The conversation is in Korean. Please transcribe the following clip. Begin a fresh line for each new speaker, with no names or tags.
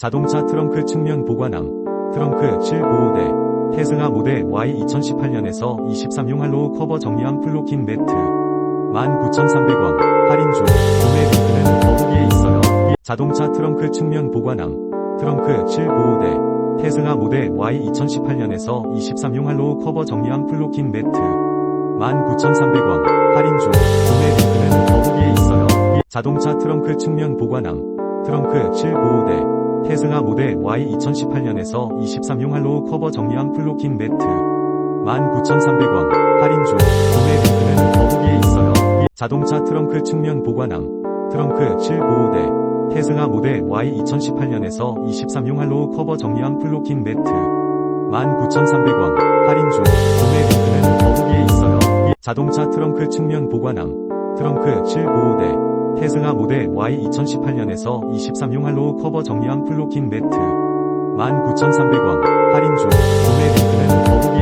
자동차 트렁크 측면 보관함, 트렁크 7 보호대, 테슬라 모델 Y 2018년에서 23용 할로우 커버 정리함 플로킹 매트, 19,300원, 할인 중, 구매 링크는 더보기에 있어요. 자동차 트렁크 측면 보관함, 트렁크 7 보호대, 테슬라 모델 Y 2018년에서 23용 할로우 커버 정리함 플로킹 매트, 19,300원, 할인 중, 구매 링크는 더보기에 있어요. 자동차 트렁크 측면 보관함, 트렁크 7 보호대, 테슬라 모델 Y 2018년에서 23용 할로우 커버 정리함 플로킹 매트, 19,300원, 할인 중, 구매 링크는 더보기에 있어요. 자동차 트렁크 측면 보관함, 트렁크 7 보호대, 테슬라 모델 Y 2018년에서 23용 할로우 커버 정리함 플로킹 매트, 19,300원, 할인 중, 구매 링크는 더보기에 있어요. 자동차 트렁크 측면 보관함, 트렁크 7 보호대, 테슬라 모델 Y 2018년에서 23용 할로우 커버 정리함 플로킹 매트, 19,300원, 할인 중, 구매 링크는 더보기에